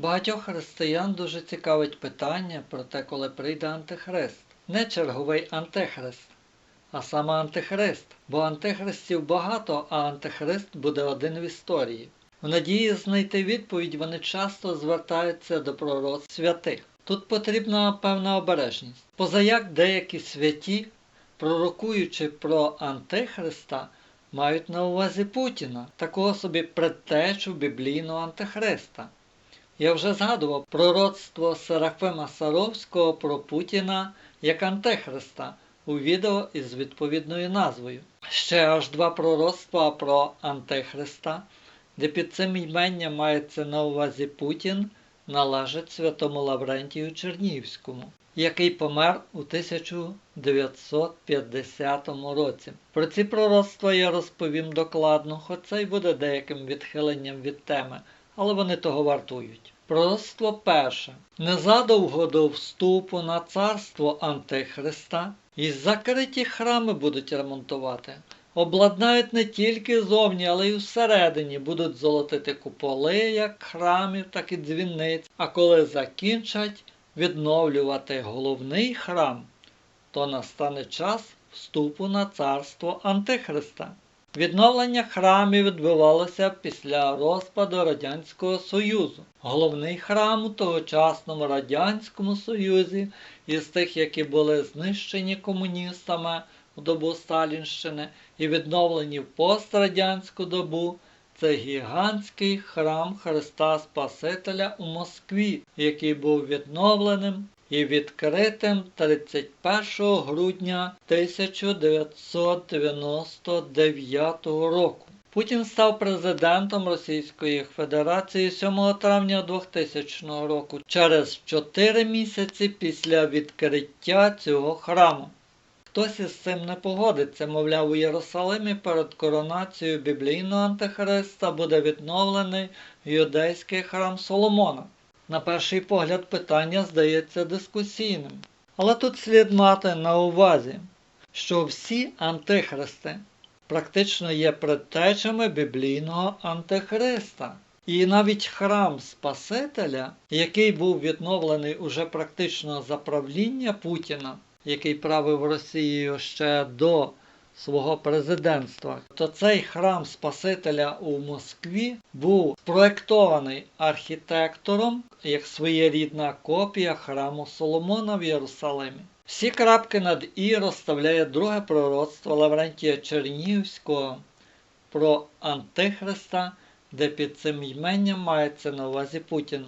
Багатьох християн дуже цікавить питання про те, коли прийде Антихрист. Не черговий Антихрист, а саме Антихрист. Бо антихристів багато, а Антихрист буде один в історії. В надії знайти відповідь вони часто звертаються до пророцтв святих. Тут потрібна певна обережність. Позаяк деякі святі, пророкуючи про Антихриста, мають на увазі Путіна, такого собі предтечу біблійного Антихриста. Я вже згадував пророцтво Серафима Саровського про Путіна як Антихриста у відео із відповідною назвою. Ще аж два пророцтва про Антихриста, де під цим іменням мається на увазі Путін, належать святому Лаврентію Чернігівському, який помер у 1950 році. Про ці пророцтва я розповім докладно, хоча й буде деяким відхиленням від теми, але вони того вартують. Пророцтво перше. Незадовго до вступу на царство Антихриста і закриті храми будуть ремонтувати. Обладнають не тільки зовні, але й всередині будуть золотити куполи, як храмів, так і дзвіниць. А коли закінчать відновлювати головний храм, то настане час вступу на царство Антихриста. Відновлення храмів відбувалося після розпаду Радянського Союзу. Головний храм у тогочасному Радянському Союзі із тих, які були знищені комуністами у добу Сталінщини і відновлені в пострадянську добу, це гігантський храм Христа Спасителя у Москві, який був відновленим і відкритим 31 грудня 1999 року. Путін став президентом Російської Федерації 7 травня 2000 року через 4 місяці після відкриття цього храму. Хтось із цим не погодиться, мовляв, у Єрусалимі перед коронацією біблійного антихриста буде відновлений юдейський храм Соломона. На перший погляд питання здається дискусійним. Але тут слід мати на увазі, що всі антихристи практично є предтечами біблійного антихриста. І навіть храм Спасителя, який був відновлений уже практично за правління Путіна, який правив Росією ще до свого президентства, то цей храм Спасителя у Москві був спроектований архітектором як своєрідна копія храму Соломона в Єрусалимі. Всі крапки над І розставляє друге пророцтво Лаврентія Чернігівського про Антихриста, де під цим іменням мається на увазі Путін.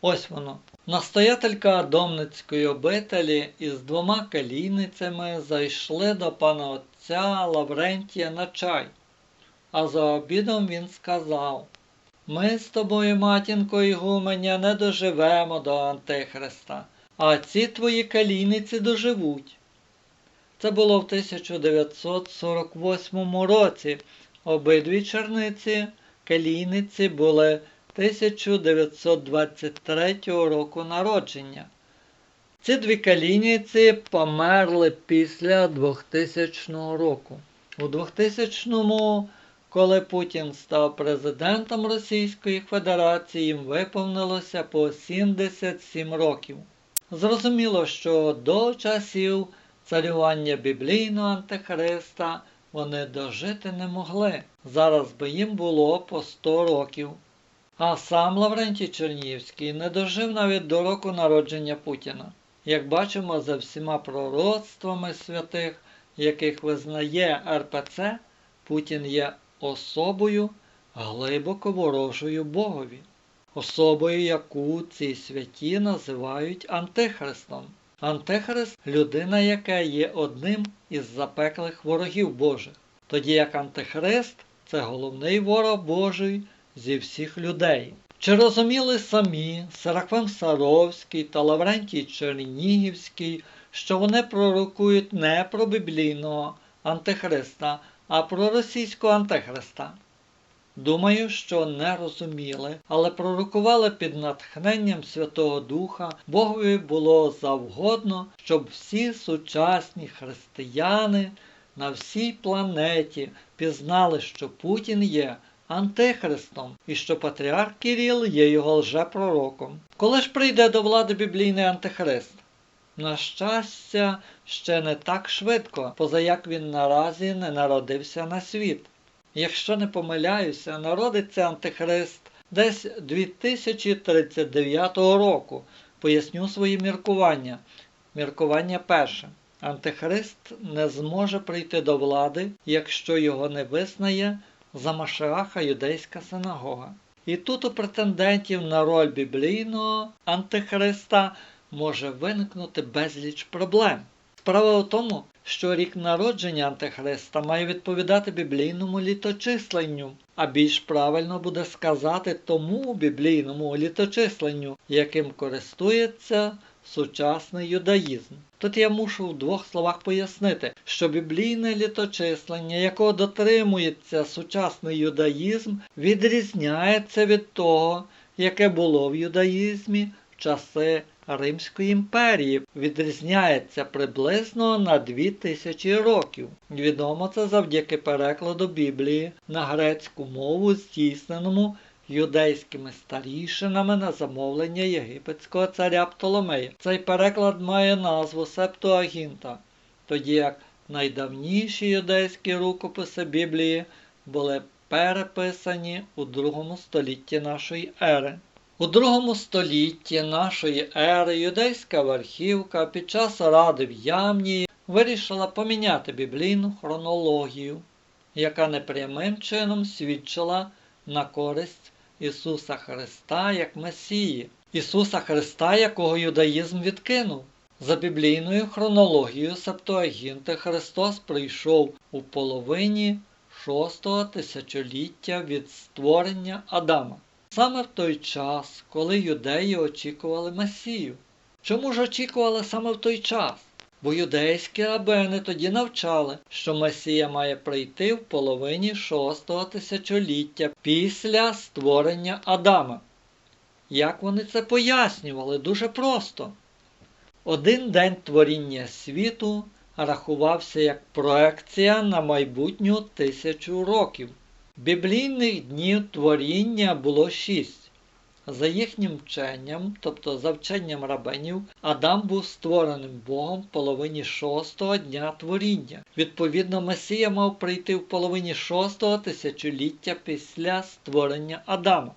Ось воно. Настоятелька Домницької обителі із двома калійницями зайшли до пана отця Лаврентія на чай. А за обідом він сказав: Ми з тобою, матінко Ігуменя, не доживемо до Антихриста, а ці твої калійниці доживуть. Це було в 1948 році. Обидві черниці калійниці були 1923 року народження. Ці дві калійниці померли після 2000 року. У 2000-му, коли Путін став президентом Російської Федерації, їм виповнилося по 77 років. Зрозуміло, що до часів царювання біблійного антихриста вони дожити не могли. Зараз би їм було по 100 років. А сам Лаврентій Чернігівський не дожив навіть до року народження Путіна. Як бачимо за всіма пророцтвами святих, яких визнає РПЦ, Путін є особою глибоко ворожою Богові, особою, яку ці святі називають Антихристом. Антихрист людина, яка є одним із запеклих ворогів Божих, тоді як Антихрист це головний ворог Божий зі всіх людей. Чи розуміли самі Серафим Саровський та Лаврентій Чернігівський, що вони пророкують не про біблійного антихриста, а про російського антихриста? Думаю, що не розуміли, але пророкували під натхненням Святого Духа, Богові було завгодно, щоб всі сучасні християни на всій планеті пізнали, що Путін є антихристом і що патріарх Кіріл є його лжепророком. Коли ж прийде до влади біблійний антихрист? На щастя, ще не так швидко, позаяк він наразі не народився на світ. Якщо не помиляюся, народиться антихрист десь 2039 року. Поясню свої міркування. Міркування перше. Антихрист не зможе прийти до влади, якщо його не визнає за Машеаха юдейська синагога. І тут у претендентів на роль біблійного антихриста може виникнути безліч проблем. Справа у тому, що рік народження антихриста має відповідати біблійному літочисленню, а більш правильно буде сказати тому біблійному літочисленню, яким користується сучасний юдаїзм. Тут я мушу в двох словах пояснити, що біблійне літочислення, якого дотримується сучасний юдаїзм, відрізняється від того, яке було в юдаїзмі в часи Римської імперії, відрізняється приблизно на 2000 років. Відомо це завдяки перекладу Біблії на грецьку мову, здійсненому юдейськими старішинами на замовлення єгипетського царя Птоломея. Цей переклад має назву Септуагінта, тоді як найдавніші юдейські рукописи Біблії були переписані у другому столітті нашої ери. У другому столітті нашої ери юдейська верхівка під час ради в Ямнії вирішила поміняти біблійну хронологію, яка непрямим чином свідчила на користь Ісуса Христа як Месії, Ісуса Христа, якого юдаїзм відкинув. За біблійною хронологією Септуагінти Христос прийшов у половині шостого тисячоліття від створення Адама. Саме в той час, коли юдеї очікували Месію. Чому ж очікували саме в той час? Бо юдейські рабини тоді навчали, що Месія має прийти в половині шостого тисячоліття після створення Адама. Як вони це пояснювали? Дуже просто. Один день творіння світу рахувався як проекція на майбутню тисячу років. Біблійних днів творіння було шість. За їхнім вченням, тобто за вченням рабинів, Адам був створеним Богом в половині шостого дня творіння. Відповідно, Месія мав прийти в половині шостого тисячоліття після створення Адама.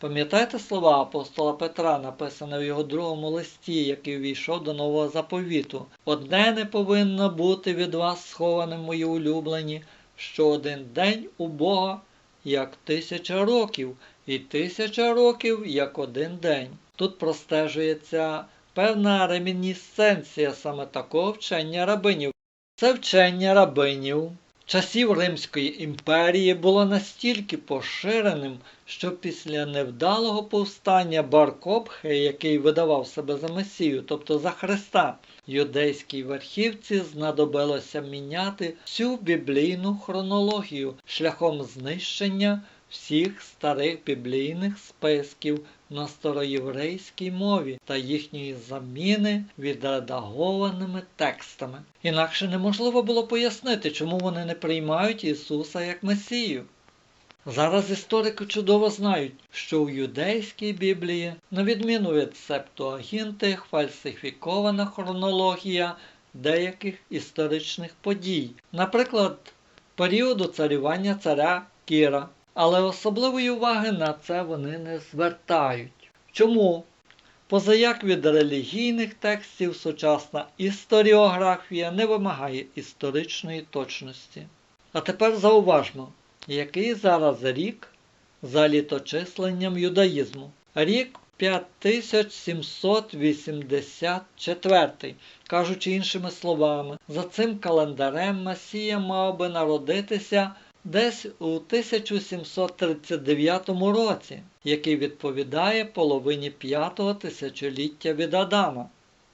Пам'ятаєте слова апостола Петра, написані в його другому листі, який війшов до нового заповіту? Одне не повинно бути від вас схованим, мої улюблені, що один день у Бога як тисяча років, і тисяча років як один день. Тут простежується певна ремінісценція саме такого вчення рабинів. Це вчення рабинів часів Римської імперії було настільки поширеним, що після невдалого повстання Баркопхе, який видавав себе за Месію, тобто за Христа, юдейській верхівці знадобилося міняти всю біблійну хронологію шляхом знищення всіх старих біблійних списків на староєврейській мові та їхньої заміни відредагованими текстами. Інакше неможливо було пояснити, чому вони не приймають Ісуса як Месію. Зараз історики чудово знають, що у юдейській Біблії, на відміну від Септуагінти, фальсифікована хронологія деяких історичних подій, наприклад, періоду царювання царя Кіра. Але особливої уваги на це вони не звертають. Чому? Позаяк від релігійних текстів сучасна історіографія не вимагає історичної точності. А тепер зауважмо, який зараз рік за літочисленням юдаїзму. Рік 5784. Кажучи іншими словами, за цим календарем Месія мав би народитися десь у 1739 році, який відповідає половині п'ятого тисячоліття від Адама.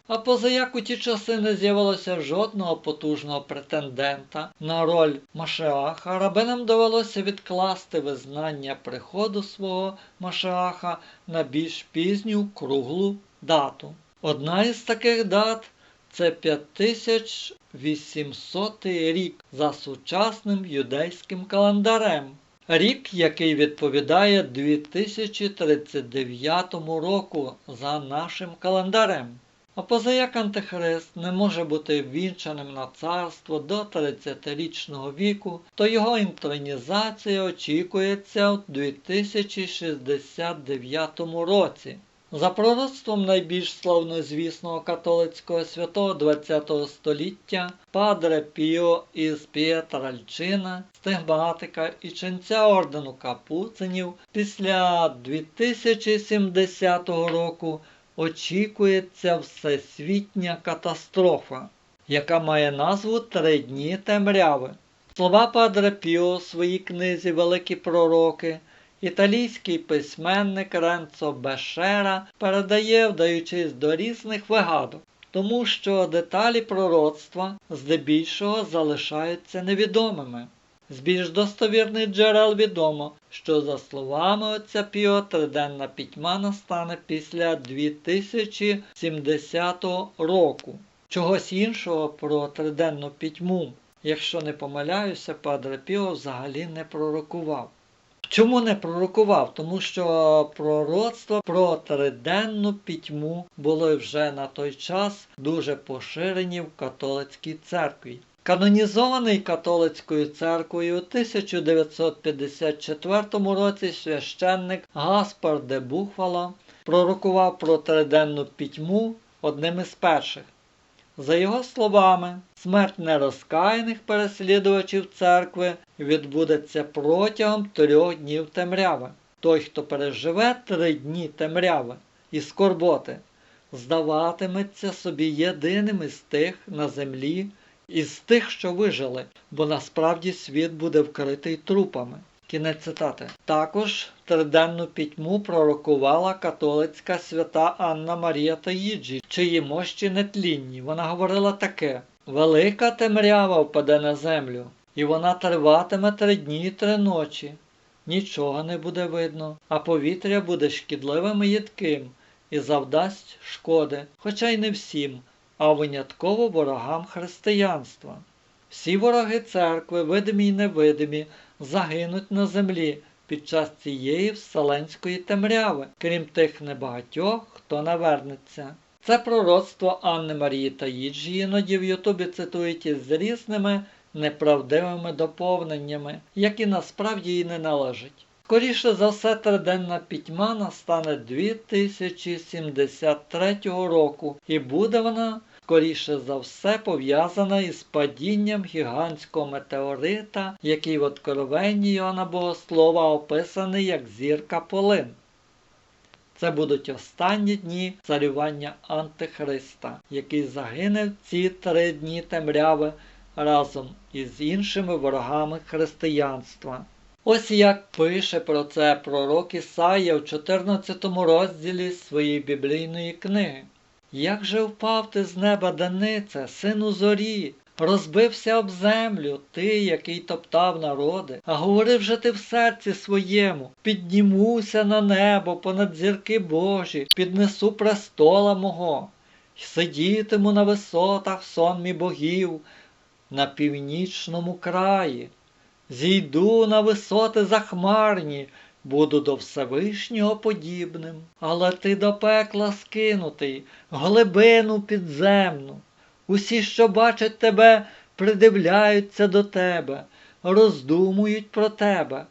А позаяк у ті часи не з'явилося жодного потужного претендента на роль Машеаха, рабинам довелося відкласти визнання приходу свого Машеаха на більш пізню круглу дату. Одна із таких дат це 5800 рік за сучасним юдейським календарем. рік, який відповідає 2039 року за нашим календарем. А позаяк Антихрист не може бути вінчаним на царство до 30-річного віку, то його інтронізація очікується у 2069 році. За пророцтвом найбільш славнозвісного католицького святого ХХ століття Падре Піо із П'єтральчина, стигматика і ченця ордену капуцинів після 2070 року очікується всесвітня катастрофа, яка має назву Три дні темряви. Слова Падре Піо у своїй книзі Великі пророки італійський письменник Ренцо Бешера передає, вдаючись до різних вигадок, тому що деталі пророцтва здебільшого залишаються невідомими. З більш достовірних джерел відомо, що, за словами отця Піо, триденна пітьма настане після 2070 року. Чогось іншого про триденну пітьму, якщо не помиляюся, Падре Піо взагалі не пророкував. Чому не пророкував? Тому що пророцтва про триденну пітьму були вже на той час дуже поширені в католицькій церкві. Канонізований католицькою церквою у 1954 році священник Гаспар де Бухвала пророкував про триденну пітьму одним із перших. За його словами, смерть нерозкаяних переслідувачів церкви відбудеться протягом трьох днів темряви. Той, хто переживе три дні темряви і скорботи, здаватиметься собі єдиним із тих на землі, із тих, що вижили, бо насправді світ буде вкритий трупами. Кінець цитати. Також триденну пітьму пророкувала католицька свята Анна Марія Таїджі, чиї мощі нетлінні. Вона говорила таке: Велика темрява впаде на землю, і вона триватиме три дні і три ночі. Нічого не буде видно, а повітря буде шкідливим і їдким і завдасть шкоди, хоча й не всім, а винятково ворогам християнства. Всі вороги церкви, видимі й невидимі, загинуть на землі під час цієї вселенської темряви, крім тих небагатьох, хто навернеться. Це пророцтво Анни Марії Таїджі іноді в Ютубі цитують із різними неправдивими доповненнями, які насправді їй не належать. Скоріше за все, триденна пітьма настане 2073 року, і буде вона скоріше за все пов'язана із падінням гігантського метеорита, який в Откровенні Йоанна Богослова описаний як зірка полин. Це будуть останні дні царювання Антихриста, який загине в ці три дні темряви разом із іншими ворогами християнства. Ось як пише про це пророк Ісая в 14 розділі своєї біблійної книги. Як же впав ти з неба Данице, сину зорі, розбився об землю, ти, який топтав народи, а говорив же ти в серці своєму, піднімуся на небо понад зірки Божі, піднесу престола мого, й сидітиму на висотах сонмі богів, на північному краї, зійду на висоти захмарні, буду до Всевишнього подібним, але ти до пекла скинутий, глибину підземну. Усі, що бачать тебе, придивляються до тебе, роздумують про тебе.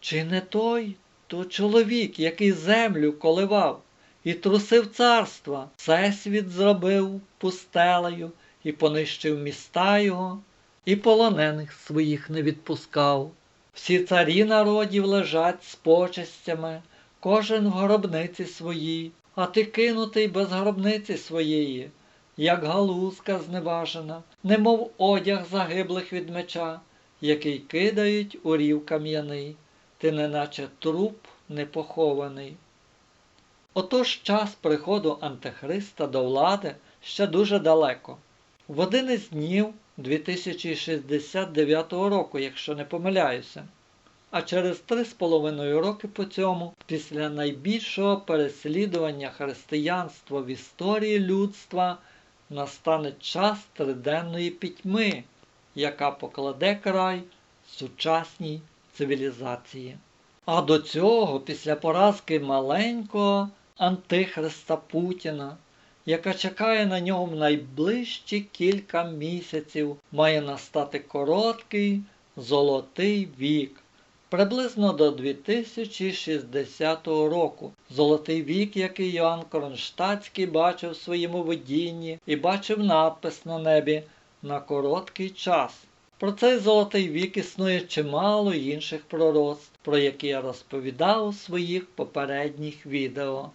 Чи не той, то чоловік, який землю коливав і трусив царства, всесвіт зробив пустелею і понищив міста його, і полонених своїх не відпускав. Всі царі народів лежать з почестями, кожен в гробниці своїй, а ти кинутий без гробниці своєї, як галузка зневажена, немов одяг загиблих від меча, який кидають у рів кам'яний, ти неначе труп непохований. Отож час приходу Антихриста до влади ще дуже далеко. В один із днів 2069 року, якщо не помиляюся. А через три з половиною роки по цьому, після найбільшого переслідування християнства в історії людства, настане час триденної пітьми, яка покладе край сучасній цивілізації. А до цього, після поразки маленького антихриста Путіна, яка чекає на нього в найближчі кілька місяців, має настати короткий золотий вік. Приблизно до 2060 року. Золотий вік, який Йоанн Кронштадтський бачив в своєму видінні і бачив надпис на небі на короткий час. Про цей золотий вік існує чимало інших пророцтв, про які я розповідав у своїх попередніх відео.